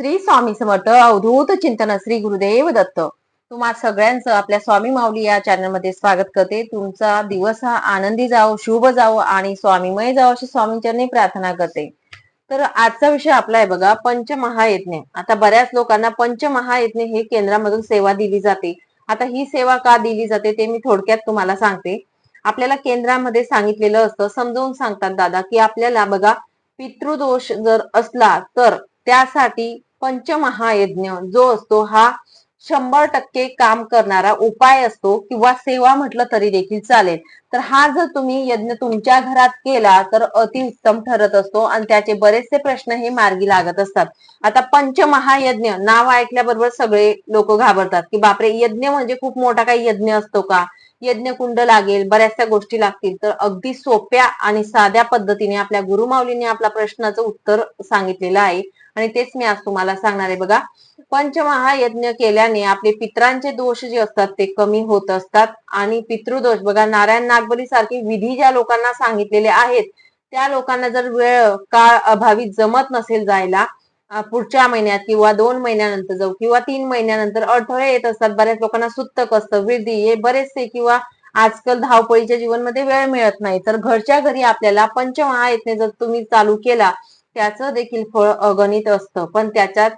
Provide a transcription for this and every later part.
श्री स्वामी समर्थ अवधूत चिंतन श्री गुरुदेव दत्त. तुम्हा सगळ्यांचं आपल्या स्वामी माऊली या चॅनलमध्ये स्वागत करते. तुमचा दिवस हा आनंदी जावो शुभ जावो आणि स्वामीमय जावो अशी स्वामींचरणी प्रार्थना करते. तर आजचा विषय आपला आहे बघा पंचमहायज्ञ. आता बऱ्याच लोकांना पंचमहायज्ञ हे केंद्रामधून सेवा दिली जाते. आता ही सेवा का दिली जाते ते मी थोडक्यात तुम्हाला सांगते. आपल्याला केंद्रामध्ये सांगितलेलं असतं समजावून सांगतात दादा की आपल्याला बघा पितृदोष जर असला तर त्यासाठी पंचमहायज्ञ जो असतो हा शंभर टक्के काम करणारा उपाय असतो किंवा सेवा म्हटलं तरी देखील चालेल. तर हा जर तुम्ही यज्ञ तुमच्या घरात केला तर अतिउत्तम ठरत असतो आणि त्याचे बरेचसे प्रश्न हे मार्गी लागत असतात. आता पंचमहायज्ञ नाव ऐकल्याबरोबर सगळे लोक घाबरतात की बापरे यज्ञ म्हणजे खूप मोठा काही यज्ञ असतो का? यज्ञकुंड लागेल बऱ्याचशा गोष्टी लागतील. तर अगदी सोप्या आणि साध्या पद्धतीने आपल्या गुरुमाऊलीने आपल्या प्रश्नाचं उत्तर सांगितलेलं आहे. आणि तेच मी आज तुम्हाला सांगणार आहे बघा. पंचमहायज्ञ केल्याने आपले पित्रांचे दोष जे असतात ते कमी होत असतात. आणि पितृदोष बघा नारायण नागबली सारखे विधी ज्या लोकांना सांगितलेले आहेत त्या लोकांना जर वेळ काळ अभावी जमत नसेल जायला पुढच्या महिन्यात किंवा दोन महिन्यानंतर जाऊ किंवा तीन महिन्यानंतर अडथळे येत असतात. बऱ्याच लोकांना सुत्तक असतं विधी हे बरेचसे किंवा आजकाल धावपळीच्या जीवनमध्ये वेळ मिळत नाही. तर घरच्या घरी आपल्याला पंचमहायज्ञ जर तुम्ही चालू केला त्याचं देखील फळ अगणित असतं. पण त्याच्यात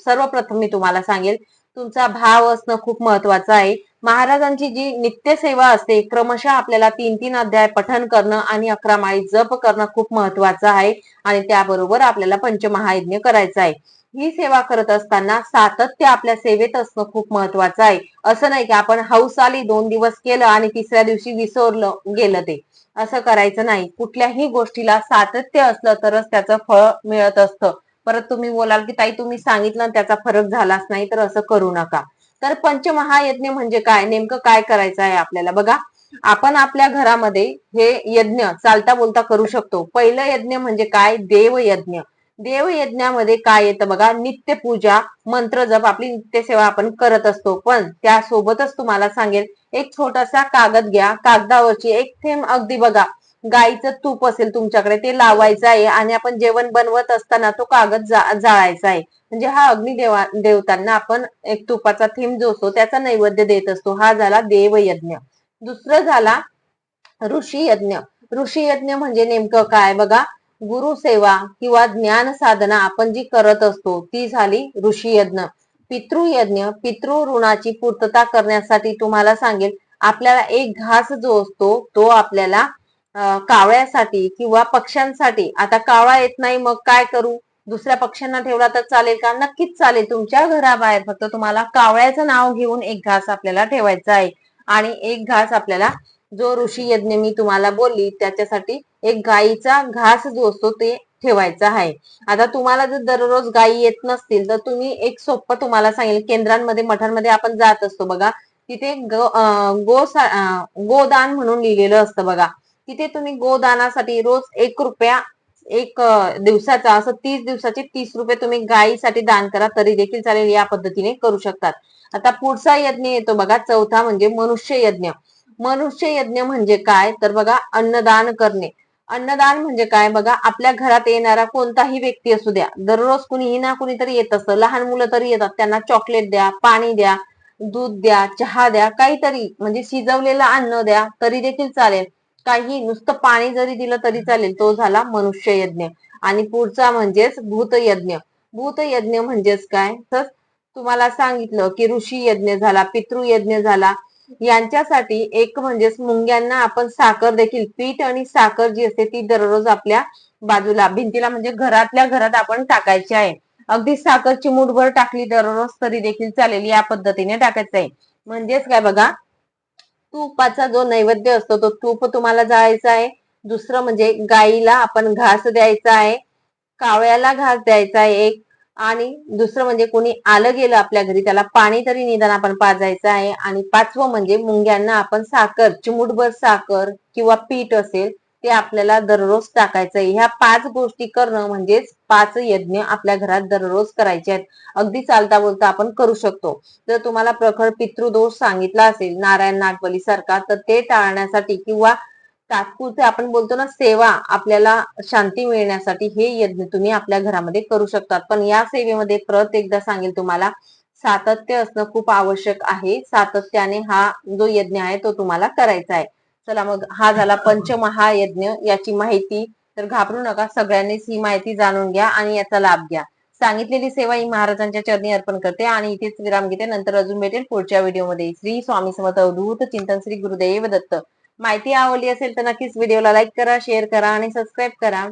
सर्वप्रथम मी तुम्हाला सांगेल तुमचा भाव असणं खूप महत्वाचं आहे. महाराजांची जी नित्य सेवा असते क्रमशः आपल्याला तीन तीन अध्याय पठन करणं आणि अकरा माळी जप करणं खूप महत्वाचं आहे आणि त्याबरोबर आपल्याला पंचमहायज्ञ करायचं आहे. ही सेवा करत असताना सातत्य आपल्या सेवेत असणं खूप महत्वाचं आहे. असं नाही की आपण हौस आली दोन दिवस केलं आणि तिसऱ्या दिवशी विसरलं गेलं ते. असं करायचं नाही. कुठल्याही गोष्टीला सातत्य असलं तरच त्याचं फळ मिळत असतं. परत तुम्ही बोलाल की ताई तुम्ही सांगितलं त्याचा फरक झालाच नाही तर असं करू नका. तर पंचमहायज्ञ म्हणजे काय? नेमकं काय करायचं आहे आपल्याला? बघा आपण आपल्या घरामध्ये हे यज्ञ चालता बोलता करू शकतो. पहिलं यज्ञ म्हणजे काय? देवयज्ञ. देवयज्ञामध्ये काय येतं बघा? नित्यपूजा मंत्र जप आपली नित्यसेवा आपण करत असतो. पण त्यासोबतच तुम्हाला सांगेल एक छोटासा कागद घ्या. कागदावरची एक थेंब अगदी बघा. गाईचं तूप असेल तुमच्याकडे ते लावायचं आहे आणि आपण जेवण बनवत असताना तो कागद जाळायचा आहे. म्हणजे हा अग्निदेवा देवतांना आपण एक तुपाचा थेंब जो असतो त्याचा नैवेद्य देत असतो. हा झाला देवयज्ञ. दुसरं झाला ऋषी यज्ञ ऋषी यज्ञ म्हणजे नेमकं काय? बघा गुरुसेवा किंवा ज्ञान साधना आपण जी करत असतो ती झाली ऋषी यज्ञ पितृयज्ञ पितृ ऋणाची पूर्तता करण्यासाठी तुम्हाला सांगेल आपल्याला एक घास जो असतो तो आपल्याला कावळ्यासाठी किंवा पक्ष्यांसाठी. आता कावळा येत नाही मग काय करू? दुसऱ्या पक्ष्यांना ठेवला तर चालेल का? नक्कीच चालेल. तुमच्या घराबाहेर फक्त तुम्हाला कावळ्याचं नाव घेऊन एक घास आपल्याला ठेवायचा आहे. आणि एक घास आपल्याला जो ऋषी यज्ञ मी तुम्हाला बोलली त्याच्यासाठी एक गाईचा घास जो असतो ते ठेवायचा आहे. आता तुम्हाला जर दररोज गायी येत नसतील तर तुम्ही एक सोपं तुम्हाला सांगेल. केंद्रांमध्ये मठांमध्ये आपण जात असतो बघा. तिथे गो गोदान म्हणून लिहिलेलं असतं बघा. तिथे तुम्ही गोदानासाठी रोज एक रुपया एक दिवसाचा असं तीस दिवसाचे तीस रुपये तुम्ही गायीसाठी दान करा तरी देखील चालेल या पद्धतीने करू शकतात. आता पुढचा यज्ञ येतो बघा चौथा म्हणजे मनुष्य यज्ञ. मनुष्य यज्ञ म्हणजे काय? तर बघा अन्नदान करणे. अन्नदान म्हणजे काय? बघा आपल्या घरात येणारा कोणताही व्यक्ती असू द्या दररोज कुणीही ना कुणीतरी येत असतं. लहान मुलं तरी येतात त्यांना चॉकलेट द्या पाणी द्या दूध द्या चहा द्या काहीतरी म्हणजे शिजवलेलं अन्न द्या तरी देखील चालेल. काही नुसतं पाणी जरी दिलं तरी चालेल तो झाला मनुष्य यज्ञ. आणि पुढचा म्हणजेच भूतयज्ञ भूतयज्ञ म्हणजेच काय? तर तुम्हाला सांगितलं की ऋषी यज्ञ झाला पितृयज्ञ झाला. यांच्यासाठी एक म्हणजेच मुंग्यांना आपण साखर देखील पीठ आणि साखर जी असते ती दररोज आपल्या बाजूला भिंतीला म्हणजे घरातल्या घरात आपण टाकायची आहे. अगदी साखर चिमूटभर टाकली दररोज तरी देखील चालेल या पद्धतीने टाकायचं आहे. म्हणजेच काय बघा तुपाचा जो नैवेद्य असतो तो तूप तुम्हाला जाळायचा आहे. दुसरं म्हणजे गाईला आपण घास द्यायचा आहे. कावळ्याला घास द्यायचा आहे एक. आणि दुसरं म्हणजे कोणी आलं गेलं आपल्या घरी त्याला पाणी तरी निदान आपण पाजायचं आहे. आणि पाचवं म्हणजे मुंग्यांना आपण साखर चिमुटभर साखर किंवा पीठ असेल ते आपल्याला दररोज टाकायचं आहे ह्या पाच गोष्टी करणं म्हणजेच पाच यज्ञ आपल्या घरात दररोज करायचे आहेत. अगदी चालता बोलता आपण करू शकतो. जर तुम्हाला प्रखर पितृदोष सांगितला असेल नारायण नागबली सारखा तर ते टाळण्यासाठी किंवा तात्पुरते आपण बोलतो ना सेवा आपल्याला शांती मिळण्यासाठी हे यज्ञ तुम्ही आपल्या घरामध्ये करू शकतात. पण या सेवेमध्ये परत एकदा सांगेल तुम्हाला सातत्य असणं खूप आवश्यक आहे. सातत्याने हा जो यज्ञ आहे तो तुम्हाला करायचा आहे. चला मग हा झाला पंचमहायज्ञ याची माहिती. तर घाबरू नका सगळ्यांनीच ही माहिती जाणून घ्या आणि याचा लाभ घ्या. सांगितलेली सेवा ही महाराजांच्या चरणी अर्पण करते आणि इथेच विराम घेते. नंतर अजून भेटेल पुढच्या व्हिडिओमध्ये. श्री स्वामी समर्थ अवधूत चिंतन श्री गुरुदेव दत्त. माहिती आवडली असेल तर नक्कीच व्हिडिओला लाईक करा शेअर करा आणि सबस्क्राईब करा.